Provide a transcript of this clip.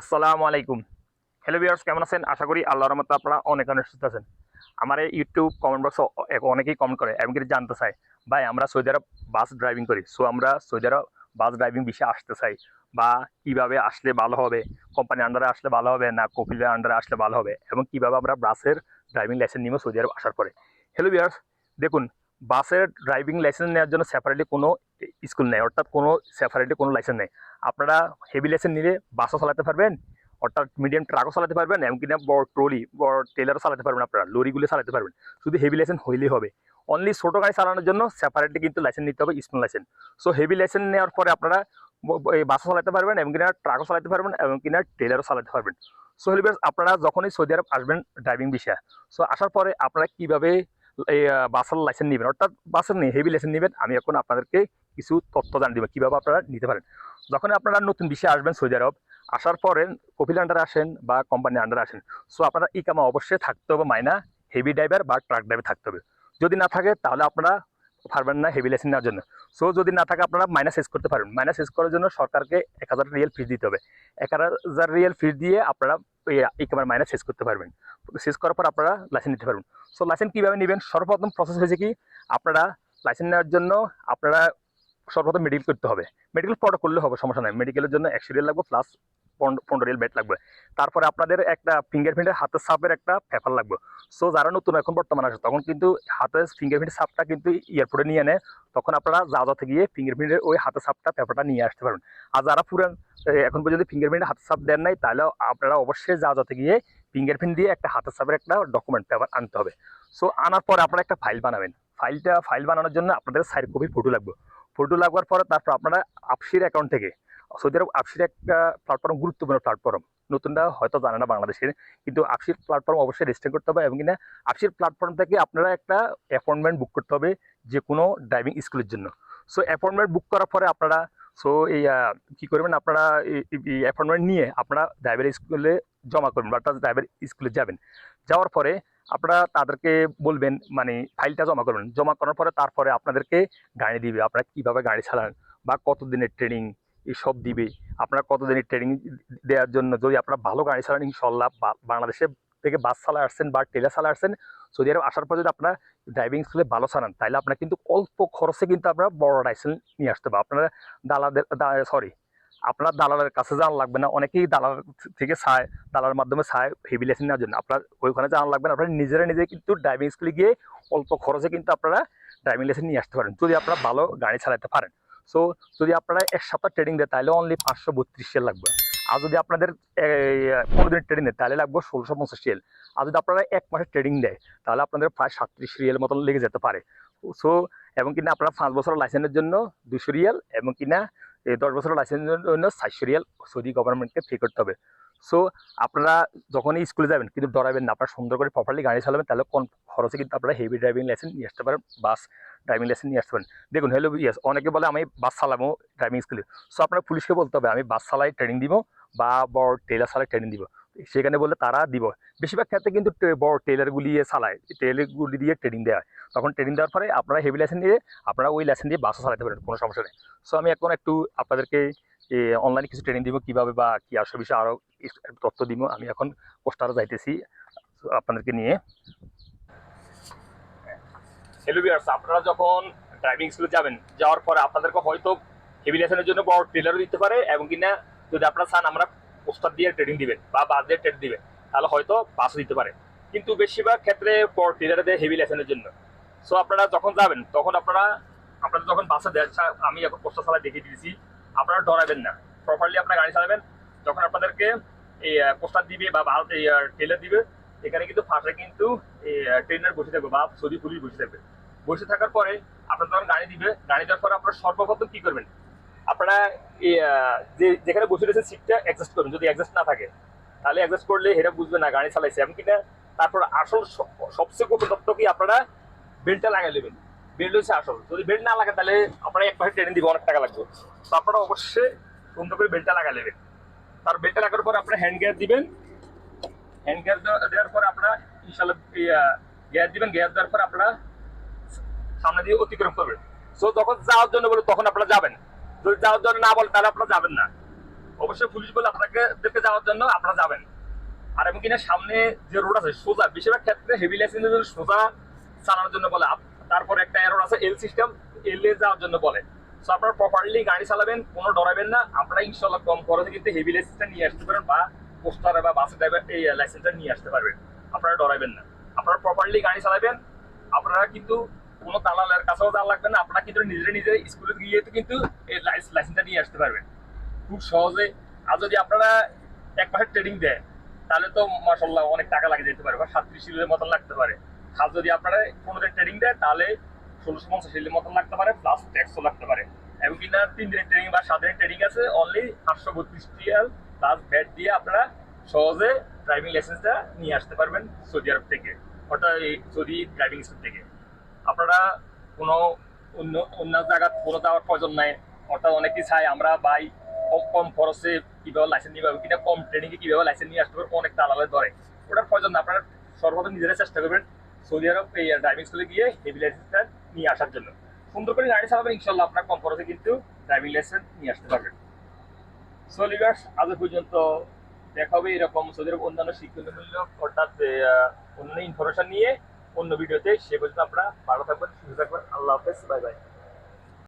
আসসালামু আলাইকুম। Hello viewers কেমন আছেন? আশা করি আল্লাহর রহমতে আপনারা অনেক অনেক সুস্থ আছেন। আমার এই ইউটিউব কমেন্ট বক্সে অনেকেই কমেন্ট করে এমনকি জানতে চাই, ভাই, আমরা সৌদি আরব বাস ড্রাইভিং করি সো আমরা সৌদি আরব বাস ড্রাইভিং বিষয়ে আসতে চাই, বা কীভাবে আসলে ভালো হবে কোম্পানি আন্ডারে আসলে ভালো হবে, না কপিলের আন্ডারে আসলে ভালো হবে, এবং কীভাবে আমরা বাসের ড্রাইভিং লাইসেন্স নিব সৌদি আরব আসার পরে। হ্যালো ভিউয়ার্স দেখুন বাসের ড্রাইভিং লাইসেন্স নেওয়ার জন্য সেপারেটলি কোনো স্কুল নেই, অর্থাৎ কোনো সেপারেটলি কোনো লাইসেন্স নেই। আপনারা হেভি লাইসেন্স নিলে বাসও চালাতে পারবেন, অর্থাৎ মিডিয়াম ট্রাকও চালাতে পারবেন, এমনকি না বড় ট্রলি বড় টেলারও চালাতে পারবেন আপনারা লরিগুলো চালাতে পারবেন। শুধু হেভি লাইসেন্স হইলেই হবে। অনলি ছোটো গাড়ি চালানোর জন্য সেপারেটলি কিন্তু লাইসেন্স নিতে হবে small licence so heavy licence নেওয়ার পরে আপনারা বাসও চালাতে পারবেন এবং কিনা ট্রাকও চালাতে পারবেন এবং কিনা টেলারও চালাতে পারবেন। সো হেলিবাস আপনারা যখনই সৌদি আরব আসবেন ড্রাইভিং বিষয়ে সো আসার পরে আপনারা কীভাবে এই বাসের লাইসেন্স নেবেন, অর্থাৎ বাসের নেই হেভি লাইসেন্স নেবেন। আমি এখন আপনাদেরকে কিছু তথ্য জানিয়ে দেবো, কীভাবে আপনারা নিতে পারেন। যখন আপনারা নতুন বিষয়ে আসবেন সৌদি আরব, আসার পরে কপিল আন্ডারে আসেন বা কোম্পানি আন্ডারে আসেন সো আপনারা ই কামা অবশ্যই থাকতে হবে, মাইনা হেভি ড্রাইভার বা ট্রাক ড্রাইভার থাকতে হবে। যদি না থাকে, তাহলে আপনারা পারবেন না হেভি লাইসেন্স নেওয়ার জন্য। সো যদি না থাকে আপনারা মাইনাস শেষ করতে পারবেন মাইনাস শেষ করার জন্য সরকারকে এক হাজার রিয়েল ফিস দিতে হবে। এক হাজার রিয়েল ফিস দিয়ে আপনারা ইকামার মাইনাস শেষ করতে পারবেন। শেষ করার পর আপনারা লাইসেন্স নিতে পারবেন। সো লাইসেন্স কীভাবে নেবেন? সর্বপ্রথম প্রসেস হয়েছে কি? আপনারা লাইসেন্স নেওয়ার জন্য আপনারা সর্বপ্রথম মেডিকেল করতে হবে। মেডিকেল পরে করলে হবে, সমস্যা নাই। মেডিকেলের জন্য একশো রিয়েল লাগবে প্লাস পনেরো রিয়েল বেড লাগবে। তারপরে আপনাদের একটা ফিঙ্গারপ্রিন্টের হাতের সাপের একটা পেপার লাগবে। সো যারা নতুন এখন বর্তমানে আসে, তখন কিন্তু হাতের ফিঙ্গারপ্রিন্ট সাপটা কিন্তু এয়ারপোর্টে নিয়ে নেয়। তখন আপনারা যাওয়াতে গিয়ে ফিঙ্গারপ্রিন্টের ওই হাতের সাপটা পেপারটা নিয়ে আসতে পারেন আর যারা পুরান এখন পর্যন্ত ফিঙ্গারপ্রিন্টের হাতের সাপ দেন নাই, তাহলে আপনারা অবশ্যই যাওয়াতে গিয়ে ফিঙ্গারপ্রিন্ট দিয়ে একটা হাতের সাপের একটা ডকুমেন্ট পেপার আনতে হবে। সো আনার পরে আপনারা একটা ফাইল বানাবেন। ফাইলটা ফাইল বানানোর জন্য আপনাদের সাইড কপি ফটো লাগবে। ফটো লাগবার পরে তারপর আপনারা আপসির অ্যাকাউন্ট থেকে সৌদি আরব আপসির একটা প্ল্যাটফর্ম গুরুত্বপূর্ণ প্ল্যাটফর্ম নতুনরা হয়তো জানে না বাংলাদেশের, কিন্তু আপসির প্ল্যাটফর্ম অবশ্যই রেজিস্টার করতে হবে এবং কিনা আপসির প্ল্যাটফর্ম থেকে আপনারা একটা অ্যাপয়েন্টমেন্ট বুক করতে হবে যে কোনো ড্রাইভিং স্কুলের জন্য। সো অ্যাপয়েন্টমেন্ট বুক করার পরে আপনারা সো এই কী করবেন? আপনারা অ্যাপয়েন্টমেন্ট নিয়ে আপনারা ড্রাইভার স্কুলে জমা করবেন বা ড্রাইভার স্কুলে যাবেন। যাওয়ার পরে আপনারা তাদেরকে বলবেন মানে ফাইলটা জমা করবেন। জমা করার পরে তারপরে আপনাদেরকে গাড়ি দিবে, আপনারা কীভাবে গাড়ি চালান বা কতদিনের ট্রেনিং সব দিবে। আপনারা কতদিনের ট্রেনিং দেওয়ার জন্য যদি আপনারা ভালো গাড়ি চালান ইনশাল্লাহ বাংলাদেশে থেকে বাস চালা আসছেন বা টেলার চালা আসছেন সৌদি আরব আসার পর যদি আপনারা ড্রাইভিং স্কুলে ভালো চালান তাহলে আপনারা কিন্তু অল্প খরচে কিন্তু আপনারা বড় লাইসেন্স নিয়ে আসতে পারবেন। আপনারা দালালদের সরি আপনার দালালের কাছে যাওয়া লাগবে না, অনেকেই দালাল থেকে চায়, দালালের মাধ্যমে চায় হেভি লাইসেন্স নেওয়ার জন্য। আপনার ওইখানে যাওয়া লাগবে না, আপনারা নিজেরা নিজে কিন্তু ড্রাইভিং স্কুলে গিয়ে অল্প খরচে কিন্তু আপনারা ড্রাইভিং লাইসেন্স নিয়ে আসতে পারেন, যদি আপনারা ভালো গাড়ি চালাতে পারেন। সো যদি আপনারা এক সপ্তাহ ট্রেনিং দেয় তাহলে অনলি পাঁচশো বত্রিশ রিয়াল লাগবে। আর যদি আপনাদের পনেরো দিনের ট্রেনিং দেয় তাহলে লাগবে ষোলোশো পঞ্চাশ রিয়াল আর যদি আপনারা এক মাসের ট্রেনিং দেয়, তাহলে আপনাদের প্রায় সাতত্রিশ রিয়াল মতন লেগে যেতে পারে। সো এবং কিনা আপনারা পাঁচ বছরের লাইসেন্সের জন্য দুশো রিয়াল এবং কিনা দশ বছরের লাইসেন্সের জন্য সাতশো রিয়াল সৌদি গভর্নমেন্টকে পে করতে হবে। সো আপনারা যখনই স্কুলে যাবেন, কিন্তু ডরাবেন না। আপনারা সুন্দর করে প্রপারলি গাড়ি চালাবেন, তাহলে কোন খরচে কিন্তু আপনারা হেভি ড্রাইভিং লাইসেন্স নিয়ে আসতে পারেন বাস ড্রাইভিং লাইসেন্স নিয়ে আসতে পারেন দেখুন হ্যালো ইয়েস অনেকে বলে আমি বাস চালাবো ড্রাইভিং স্কুলে সো আপনারা পুলিশকে বলতে হবে, আমি বাস চালাই ট্রেনিং দিব বা বড় টেলার চালাই ট্রেনিং দিব। সেখানে বললে তারা দিব। বেশিরভাগ ক্ষেত্রে কিন্তু বড় টেলারগুলি চালায়। টেলারগুলি দিয়ে ট্রেনিং দেওয়া হয়। তখন ট্রেনিং দেওয়ার পরে আপনারা হেভি লাইসেন্স দিয়ে আপনারা ওই লাইসেন্স দিয়ে বাসও চালাতে পারেন, কোনো সমস্যা নেই। সো আমি এখন একটু আপনাদেরকে অনলাইনে কিছু ট্রেনিং দিব, কীভাবে বা কি আসল বিষয়ে আরও তথ্য দিব। আমি এখন পোস্টারে যাইতেছি, আপনাদেরকে নিয়ে। হ্যালো বিয়ার্স আপনারা যখন ড্রাইভিং স্কুলে যাবেন, যাওয়ার পরে আপনাদেরকে হয়তো হেভি লাইসেন্সের জন্য বড় ট্রেলারও দিতে পারে এবং কিনা যদি আপনারা চান আমরা পোস্টার দিয়ে ট্রেনিং দিবেন বা বাস দিয়ে ট্রেন দিবেন, তাহলে হয়তো বাসও দিতে পারে। কিন্তু বেশিরভাগ ক্ষেত্রে বড় ট্রেলারে দেয় হেভি লাইসেন্সের জন্য। সো আপনারা যখন যাবেন, তখন আপনারা আপনাদের যখন বাসে দেয় আমি এখন পোস্টার চালায় দেখিয়ে দিয়েছি আপনারা ডরাবেন না। প্রপারলি আপনার গাড়ি চালাবেন, যখন আপনাদেরকে এই পোস্টার দিবে বা ভারত ট্রেলার দিবে, এখানে কিন্তু ফাঁসে কিন্তু ট্রেনার বসে থাকবে বা সৌদি পুলিশ বসে থাকবে। বসে থাকার পরে আপনার যখন গাড়ি দিবে, গাড়ি দেওয়ার পরে আপনারা সর্বপ্রথম কি করবেন? আপনারা যে, যেখানে বসে রয়েছে সিটটা অ্যাডজাস্ট করবেন যদি অ্যাডজাস্ট না থাকে। তাহলে অ্যাডজাস্ট করলে হেরা বুঝবে না গাড়ি চালাইছে, এমনকি না, তারপর আসল সবচেয়ে গোপন তথ্য কি আপনারা বেল্টটা লাগাই নেবেন। বেল্ট হচ্ছে আসল। যদি বেল্ট না লাগে, তাহলে আপনারা এক মাসে ট্রেনিং দিবে অনেক টাকা লাগবে। তো আপনারা অবশ্যই সুন্দর করে বেল্টটা লাগাই নেবেন। তার বেল্টটা লাগার পর আপনারা হ্যান্ড গিয়ার দিবেন। হ্যান্ড গিয়ার দেওয়ার পর আপনারা ইনশাল্লাহ গিয়ার দিবেন। গিয়ার দেওয়ার পর আপনারা সামনে দিয়ে অতিক্রম করবেন সো যখন যাওয়ার জন্য বলে তখন আপনারা যাবেন। যদি যাওয়ার জন্য না বলে, তাহলে আপনারা যাবেন না। অবশ্যই পুলিশ বলে আপনাকে দেখতে যাওয়ার জন্য আপনারা যাবেন। আর এবং কিনা সামনে যে রোড আছে, সোজা, বেশিরভাগ ক্ষেত্রে হেভি লাইসেন্সের জন্য সোজা চালানোর জন্য বলে তারপর একটা এরর আছে এল সিস্টেম এল এ যাওয়ার জন্য বলে। সো আপনারা প্রপারলি গাড়ি চালাবেন, কোনো ডরাবেন না। আপনারা ইনশাল্লাহ কম খরচে কিন্তু হেভি লাইসেন্সটা নিয়ে আসতে পারেন বা পোস্টারে বা বাসের ড্রাইভার এই লাইসেন্সটা নিয়ে আসতে পারবেন। আপনারা ডরাবেন না। আপনারা প্রপারলি গাড়ি চালাবেন। আপনারা কিন্তু কোনো দালালের কাছেও যাওয়া লাগবে না। আপনারা কিন্তু নিজে নিজে স্কুলে গিয়ে তো কিন্তু এই লাইসেন্সটা নিয়ে আসতে পারবেন। খুব সহজে। আর যদি আপনারা এক মাসের ট্রেডিং দেয় তাহলে তো মাসাল্লাহ অনেক টাকা লাগে যেতে পারে বা সাতত্রিশ শিলের মতন লাগতে পারে। আর যদি আপনারা কোনো দিন ট্রেডিং দেয় তাহলে ষোলোশো পঞ্চাশ শিলের মতন লাগতে পারে প্লাস ট্যাক্সও লাগতে পারে। এবং কিনা তিন দিনের ট্রেনিং বা সাত দিনের ট্রেনিং আছে অনলি আটশো বত্রিশ টিএল প্লাস ভ্যাট দিয়ে আপনারা সহজে ড্রাইভিং লাইসেন্সটা নিয়ে আসতে পারবেন সৌদি আরব থেকে, অর্থাৎ সৌদি ড্রাইভিং স্কুল থেকে। আপনারা কোনো অন্য অন্য জায়গা কোনো যাওয়ার প্রয়োজন নাই। অর্থাৎ অনেকেই চাই আমরা বাই কম খরচে কীভাবে লাইসেন্স নিয়ে পাবো কিনা কম ট্রেনিংয়ে কীভাবে লাইসেন্স নিয়ে আসতে পারব অনেক দালালে ধরে ওটার প্রয়োজন না আপনারা সর্বদা নিজেরা চেষ্টা করবেন সৌদি আরব এই ড্রাইভিং স্কুলে গিয়ে হেভি লাইসেন্সটা নিয়ে আসার জন্য। সুন্দর করে গাড়ি চালাবেন ইনশাল্লাহ আপনার কম খরচে কিন্তু ড্রাইভিং লাইসেন্স নিয়ে আসতে পারবেন। সো আজ পর্যন্ত দেখা হবে এরকম সৌদি আরব অন্যান্য শিক্ষণমূলক অর্থাৎ আহ, অন্য ইনফরমেশন নিয়ে। অন্য ভিডিওতে সে পর্যন্ত আপনারা ভালো থাকবেন সুস্থ থাকবেন। আল্লাহ হাফেজ বাই বাই।